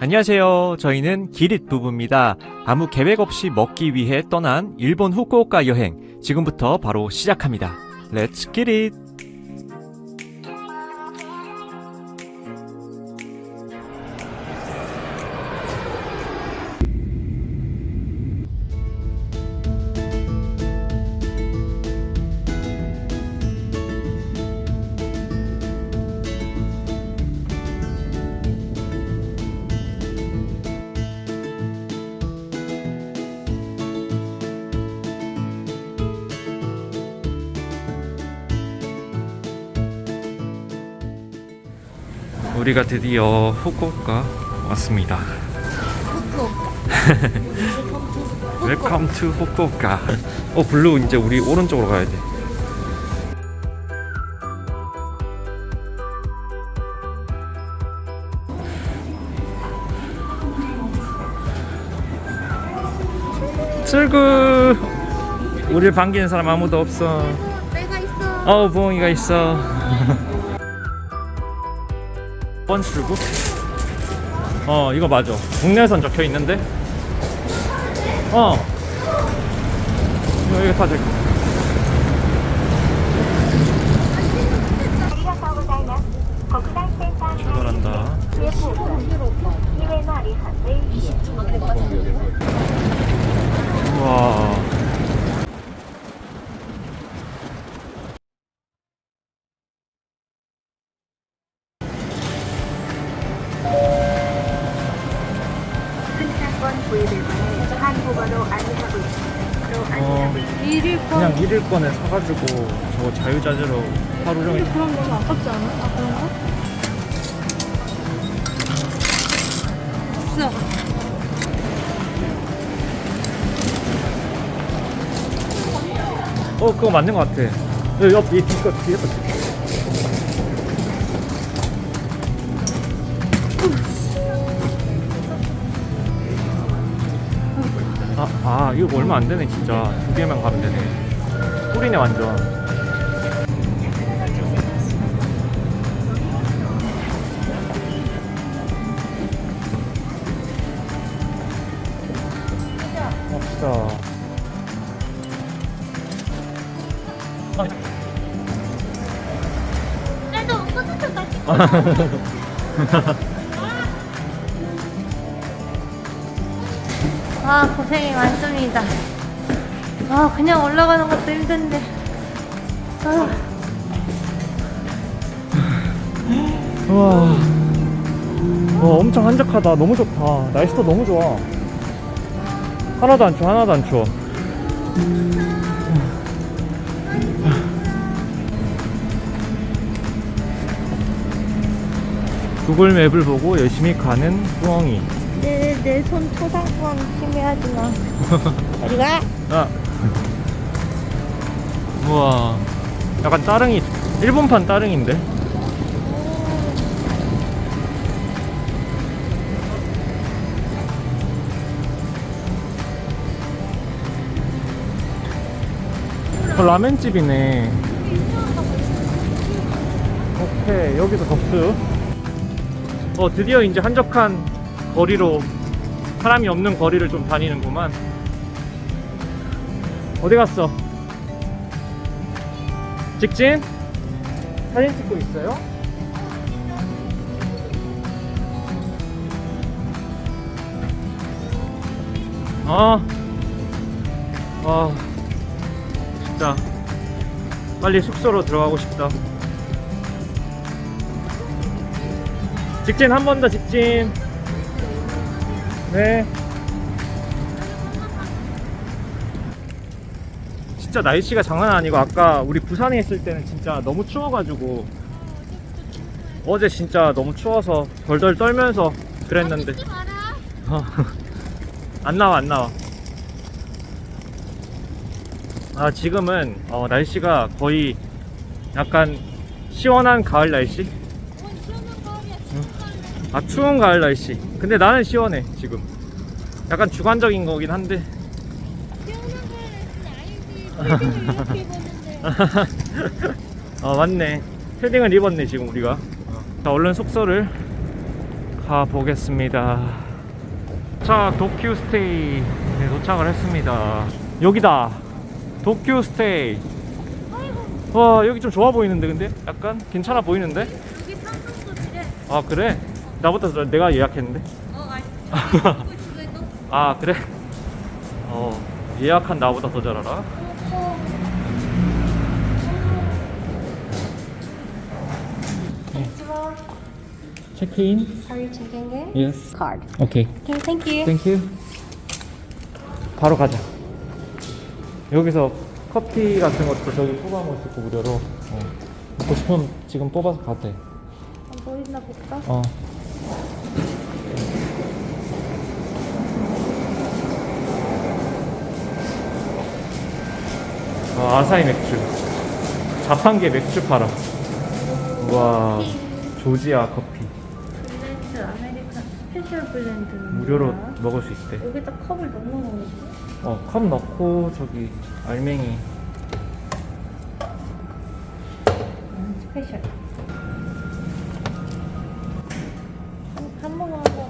안녕하세요. 저희는 기릿 부부입니다. 아무 계획 없이 먹기 위해 떠난 일본 후쿠오카 여행. 지금부터 바로 시작합니다. 렛츠 기 우리가 드디어 후쿠오카 왔습니다. 웰컴 투 후쿠오카. 어 블루 이제 우리 오른쪽으로 가야 돼. 출구. 우리를 반기는 사람 아무도 없어. 내가 있어. 어 부엉이가 있어. 번 출구? 어 이거 맞아. 국내선 적혀 있는데. 어. 이거 이거 다. 1일권에 사가지고 저거 자유자재로 하루 종일 그럼 너무 아깝지 않아? 아 그런가? 있어. 어 그거 맞는 것 같아 여기 옆 뒤에 뒤거 뒤에 거 아, 아 이거 얼마 안 되네 진짜 두 개만 가면 되네 꿀이네 완전 갑시다 나도 포토도 같이. 아 고생이 많습니다. 아 그냥 올라가는 것도 힘든데. 아, 우와. 와 엄청 한적하다. 너무 좋다. 날씨도 너무 좋아. 하나도 안 추워 하나도 안 추워. 구글 맵을 보고 열심히 가는 꾸엉이. 내 내 손 초상권 침해하지 마. 어디가? 아 우와. 약간 따릉이 일본판 따릉인데? 어, 라멘집이네. 오케이 여기서 접수. 어 드디어 이제 한적한 거리로 사람이 없는 거리를 좀 다니는구만. 어디 갔어? 직진? 사진 찍고 있어요? 아, 아, 진짜 빨리 숙소로 들어가고 싶다. 직진 한 번 더 직진. 네. 진짜 날씨가 장난 아니고 아까 우리 부산에 있을 때는 진짜 너무 추워가지고 어제 진짜 너무 추워서 덜덜 떨면서 그랬는데. 어, 안 나와 안 나와. 아 지금은 어, 날씨가 거의 약간 시원한 가을 날씨. 아 추운 가을 날씨. 근데 나는 시원해 지금. 약간 주관적인 거긴 한데 어 맞네 패딩을 입었네 지금 우리가 자 얼른 숙소를 가 보겠습니다. 자, 도쿄 스테이에 도착을 했습니다. 여기다. 도쿄 스테이. 와, 여기 좀 좋아 보이는데 근데 약간 괜찮아 보이는데? 여기. 아, 그래? 나보다 더 내가 예약했는데. 어, 아니. 이거 지금 아, 그래? 어, 예약한 나보다 더 잘 알아. 체 크인? Are you checking it? Yes. Card. 오케이. Okay, thank you. 땡큐. 바로 가자. 여기서 커피 같은 것도 저기 뽑아 먹을 수 있고 무료로. 어. 먹고 싶으면 지금 뽑아서 가도 돼. 안 보이나 볼까? 어. 아, 아사히 맥주. 자판기 맥주 팔아. 와, 조지아 커피. 스페셜 블렌드. 무료로 먹을 수 있대. 여기다 컵을 넣는 거지. 어, 컵 넣고 저기 알맹이. 음, 스페셜. 한, 한 번만 하고.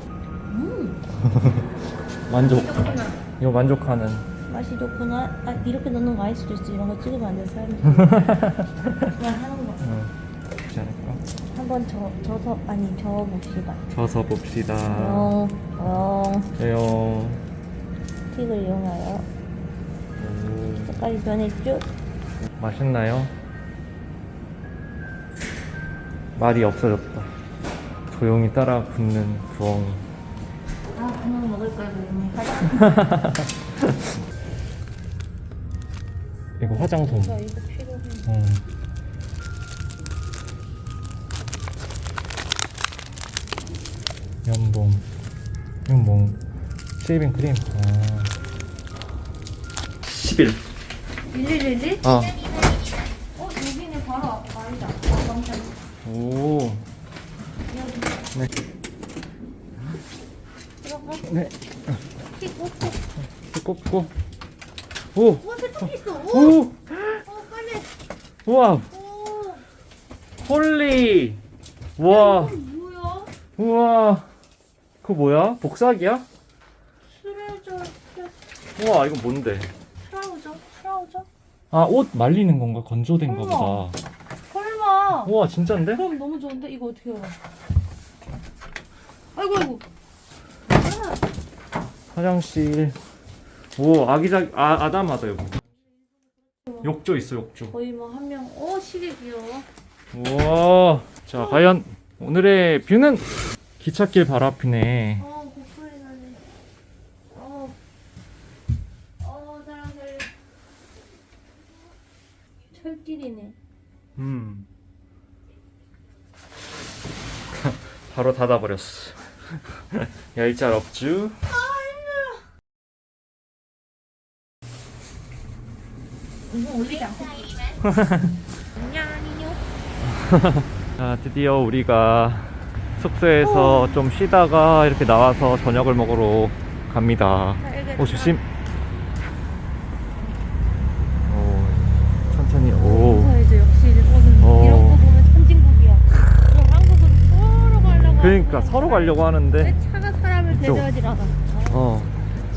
음, 만족. 좋구나. 이거 만족하는. 맛이 좋구나. 아, 이렇게 넣는 거 아닐 수도 있어. 이런 거 찍으면 안 돼, 사람들이. 그냥 하는 거. 어, 않을까? 한번 저, 저서, 아니, 저어 봅시다. 져서 봅시다. 영, 영, 에요. 틱을 이용하여. 오, 색깔이 변했죠? 맛있나요? 말이 없어졌다. 조용히 따라 붙는 부엉이. 아, 그냥 먹을 걸 그랬네. 이거 화장솜. 저 이거 필요해. 음. 연봉. 이건 뭐, 쉐이빙 크림. 아. 11. 1111? 아. 어, 여기는 바로 앞, 아니다. 아, 깜짝이야. 오. 여기. 네. 들어가. 네. 틱 꽂고. 꽂고. 오. 와, 세탁기 있어. 오! 오. 어, 빨리. 우와. 오. 홀리. 와. 이거 뭐야? 우와. 그거 뭐야? 복사기야? 트레저, 우와, 이거 뭔데? 트라우저, 트라우저? 아, 옷 말리는 건가? 건조된 어머. 거보다. 설마. 우와, 진짠데? 그럼 너무 좋은데? 이거 어떻게 알아? 아이고, 아이고. 아, 화장실. 오, 아기자, 아, 아담하다, 여기. 욕조 있어, 욕조. 거의 뭐 한 명, 어, 시계 귀여워. 우와. 자, 과연 오늘의 뷰는 기찻길 바로 앞이네. 어, 나네. 어, 어, 사람들. 철길이네. 음. 바로 닫아버렸어. 얄짤 없쥬? 이거 올리지 않고. 안녕, 안녕. 자, 드디어 우리가 숙소에서 좀 쉬다가 이렇게 나와서 저녁을 먹으러 갑니다. 오, 조심. 오, 천천히, 오. 그래서 역시 일본은 어. 이런 거 보면 선진국이야. 그럼 한국은 서로 가려고. 그러니까 서로 가려고 하는데, 왜 차가 사람을 이쪽. 대접하지 않아? 어.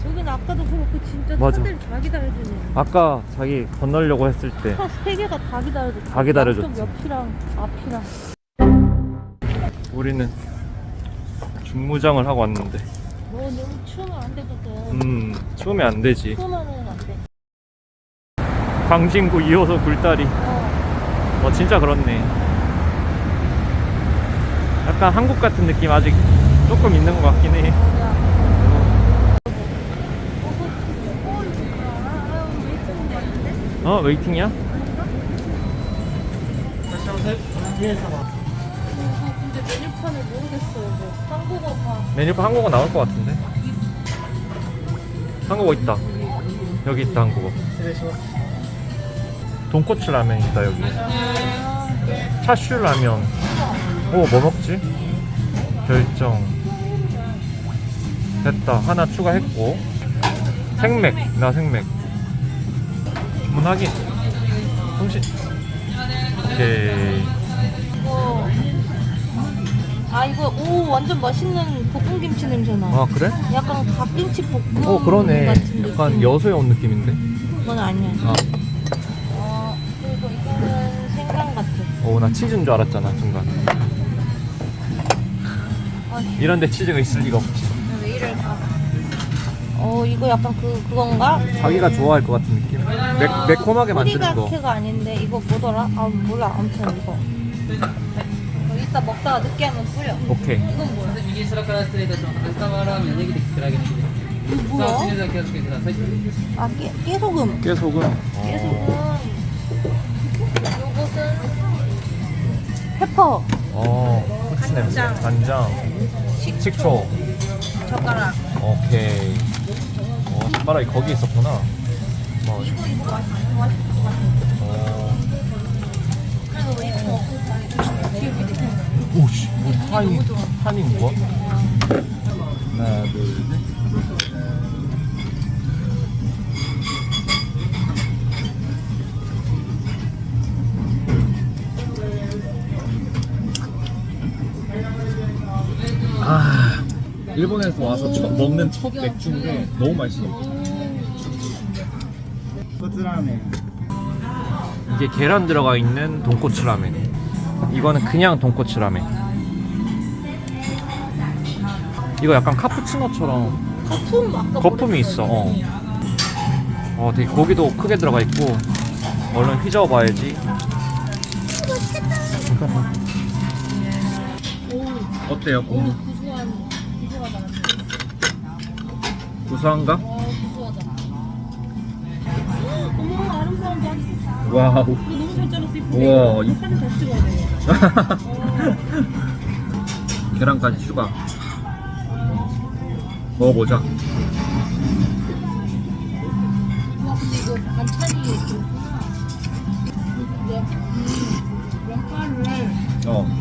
여기는 아까도 그렇고 진짜 맞아. 차들 다 기다려주네. 아까 자기 건너려고 했을 때, 차세 개가 다 기다려줬어. 다 기다려줬지. 양쪽 옆이랑 앞이랑. 우리는 중무장을 하고 왔는데, 너 너무 추우면 안 되거든. 음, 추우면 안 되지. 추우면은 안 돼. 광진구 2호선 굴다리. 어. 어, 진짜 그렇네. 약간 한국 같은 느낌 아직 조금 있는 것 같긴 해. 어, 왜 이쪽인 거 같은데? 어, 웨이팅이야? 어, 근데 메뉴판을 모르겠어요. 뭐 한국어가 메뉴판 한국어 나올 것 같은데? 한국어 있다. 여기 있다, 한국어. 돈코츠 라면 있다, 여기. 차슈 라면. 오, 뭐 먹지? 결정. 됐다. 하나 추가했고. 생맥. 나 생맥. 주문하기. 손실. 오케이. 아 이거 오 완전 맛있는 볶음김치 냄새나. 아 그래? 약간 갓김치 볶음 어 그러네 같은 느낌. 약간 여수에 온 느낌인데 그건 아니야. 아. 어 그리고 이거는 생강 같아. 어나 치즈인 줄 알았잖아 순간 아, 이런데 치즈가 있을 리가 없지 왜 이럴까? 어 이거 약간 그 그건가? 자기가 좋아할 것 같은 느낌 매, 매콤하게 만드는 거 뿌리가케가 아닌데 이거 뭐더라? 아 몰라 아무튼 이거. 이거 이따 먹다가 늦게 하면 뿌려. 오케이 이건 뭐야? 右下から失礼いたします。朝はラーメン、ネギでキクラゲネギです。 이거 さあ、 뭐야? 次は気をつけてください。 아 깨, 깨소금. 깨소금 깨소금. 어, 요것은 페퍼. 어 후추 냄새 간장. 간장 식초 젓가락. 오케이 어 숟가락이 거기 있었구나 뭐, 이거 이거 맛있어. 맛있어. 어. 그래서 왜 이거 먹고 뒤에 밑에 오씨 뭐 너무 좋아. 타닝 뭐? 하나 둘 셋 아 일본에서 와서 첫, 먹는 첫 맥주인데 너무 맛있어 이게 계란 들어가 있는 돈코츠 라멘 이거는 그냥 돈코츠 라멘 이거 약간 카푸치노처럼 거품 아까 거품이 있어 어. 어 되게 고기도 크게 들어가 있고 얼른 휘저어 봐야지 어때요? 오늘 구수한 구수하다. 구수한가? 어 구수하다. 어머 아름다운 맛. 와우 이거 너무 잘 잘랐어 이쁘게. 우와, 이- 사진 다시 찍어야 돼. 계란까지 추가 먹어보자 와 근데 이거 반찬이 있구나. 음, 면발을 어때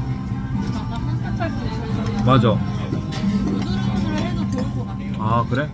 맞아 부드러운 을 해도 좋을 것 같아. 아 그래?